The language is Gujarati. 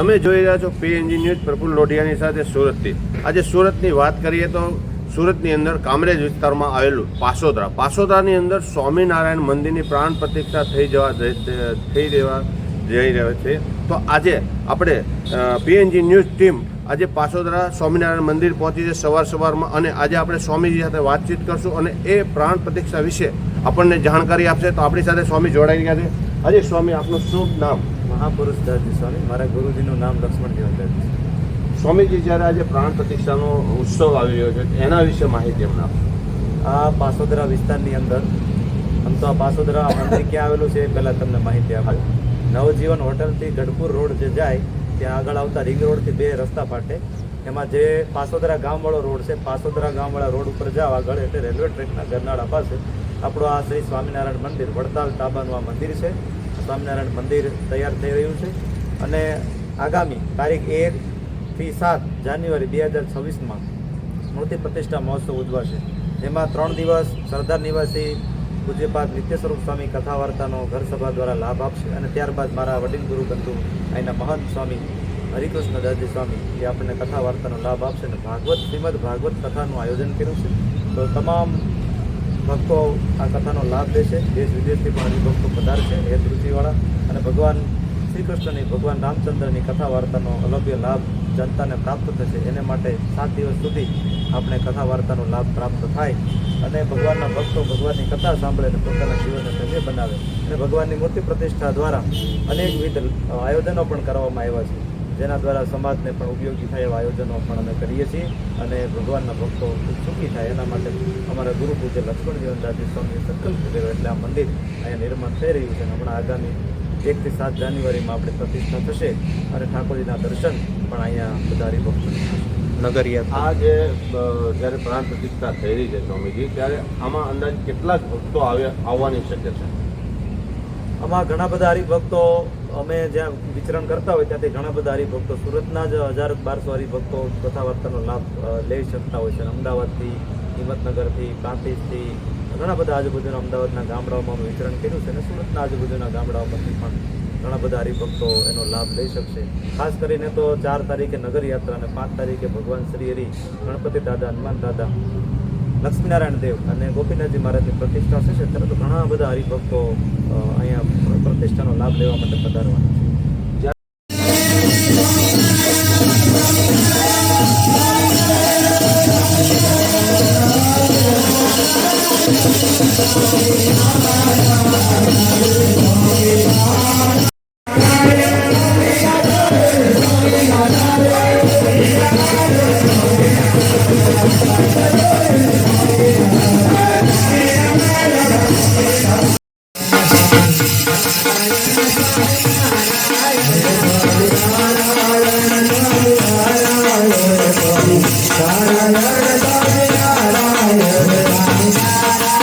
તમે જોઈ રહ્યા છો પીએનજી ન્યૂઝ પ્રફુલ લોઢિયાની સાથે સુરતથી. આજે સુરતની વાત કરીએ તો સુરતની અંદર કામરેજ વિસ્તારમાં આવેલું પાસોદરા. પાસોદરાની અંદર સ્વામિનારાયણ મંદિરની પ્રાણ પ્રતિષ્ઠા થઈ જવા થઈ રહેવા જઈ રહ્યો છે. તો આજે આપણે પીએનજી ન્યૂઝ ટીમ આજે પાસોદરા સ્વામિનારાયણ મંદિર પહોંચી છે સવાર સવારમાં અને આજે આપણે સ્વામીજી સાથે વાતચીત કરશું અને એ પ્રાણ પ્રતિષ્ઠા વિશે આપણને જાણકારી આપશે. તો આપણી સાથે સ્વામી જોડાઈ ગયા છે. આજે સ્વામી, આપનું શુભ નામ? મહાપુરુષ દાસજી સ્વામી મારા ગુરુજીનું નામ લક્ષ્મણ જીવન દાસજી સ્વામીજી જ્યારે આજે પ્રાણ પ્રતિષ્ઠાનો ઉત્સવ આવી રહ્યો છે એના વિશે માહિતી અમને આપો. આ પાસોદરા વિસ્તારની અંદર આમ તો આ પાસોદરા મંદિર ક્યાં આવેલું છે એ પહેલાં તમને માહિતી આપું. નવજીવન હોટલથી ગઢપુર રોડ જે જાય ત્યાં આગળ આવતા રિંગ રોડથી બે રસ્તા ફાટે. એમાં જે પાસોદરા ગામવાળો રોડ છે પાસોદરા ગામવાળા રોડ ઉપર જાવ આગળ એટલે રેલવે ટ્રેકના ગરનાળા પાસે આપણું આ શ્રી સ્વામિનારાયણ મંદિર વડતાલ તાબાનું આ મંદિર છે. સ્વામિનારાયણ મંદિર તૈયાર થઈ રહ્યું છે. અને આગામી તારીખ એક થી સાત જાન્યુઆરી બે હજાર છવ્વીસમાં મૂર્તિ પ્રતિષ્ઠા મહોત્સવ ઉજવાશે. જેમાં ત્રણ દિવસ સરદાર નિવાસી પૂજ્યપાદ નિત્ય સ્વરૂપ સ્વામી કથા વાર્તાનો ઘર સભા દ્વારા લાભ આપશે. અને ત્યારબાદ મારા વડીલ ગુરુ બંધુ અહીંના મહંત સ્વામી, હરિકૃષ્ણ દાદી સ્વામી, એ આપણને કથા વાર્તાનો લાભ આપશે. અને ભાગવત, શ્રીમદ ભાગવત કથાનું આયોજન કર્યું છે. તો તમામ ભક્તો આ કથાનો લાભ લેશે દેશ વિદેશથી પણ હરિભક્તો પધારશે હેત રુચિવાળા અને ભગવાન શ્રી કૃષ્ણની ભગવાન રામચંદ્રની કથા વાર્તાનો અલભ્ય લાભ જનતાને પ્રાપ્ત થશે. એને માટે સાત દિવસ સુધી આપણે કથા વાર્તાનો લાભ પ્રાપ્ત થાય અને ભગવાનના ભક્તો ભગવાનની કથા સાંભળે અને પોતાના જીવનને ધન્ય બનાવે. અને ભગવાનની મૂર્તિ પ્રતિષ્ઠા દ્વારા અનેકવિધ આયોજનો પણ કરવામાં આવ્યા છે. જેના દ્વારા સમાજને પણ ઉપયોગી થાય એવા આયોજનો પણ અમે કરીએ છીએ અને ભગવાનના ભક્તો ખૂબ સુખી થાય. એના માટે અમારા ગુરુ પૂજ્ય લક્ષ્મણ જીવનદાસજી સ્વામીએ સંકલ્પ કર્યો એટલે આ મંદિર અહીંયા નિર્માણ થઈ રહ્યું છે અને હમણાં આગામી એકથી સાત જાન્યુઆરીમાં આપણે પ્રતિષ્ઠા થશે અને ઠાકોરજીના દર્શન પણ અહીંયા બધા હરિભક્તો નગરિયા આ જે જ્યારે પ્રાણ પ્રતિષ્ઠા થઈ રહી છે સ્વામીજી ત્યારે આમાં અંદાજ કેટલાક ભક્તો આવ્યા આવવાની શક્યતા આમાં ઘણા બધા હરિભક્તો અમે જ્યાં વિચરણ કરતા હોય ત્યાંથી ઘણા બધા હરિભક્તો સુરતના જ હજાર બારસો હરિભક્તો કથા વાર્તાનો લાભ લઈ શકતા હોય છે. અમદાવાદથી, હિંમતનગરથી, પ્રાંતિજથી, ઘણા બધા આજુબાજુના અમદાવાદના ગામડાઓમાં અમે વિચરણ કર્યું છે. અને સુરતના આજુબાજુના ગામડાઓમાંથી પણ ઘણા બધા હરિભક્તો એનો લાભ લઈ શકશે. ખાસ કરીને તો ચાર તારીખે નગર યાત્રા અને પાંચ તારીખે ભગવાન શ્રી હરિ, ગણપતિ દાદા, હનુમાન દાદા લક્ષ્મીનારાયણ દેવ અને ગોપીનાથજી મહારાજની પ્રતિષ્ઠા હશે ત્યારે તો ઘણા બધા હરિભક્તો અહીંયા પ્રતિષ્ઠાનો લાભ લેવા માટે પધારવાના છે Thank you. Música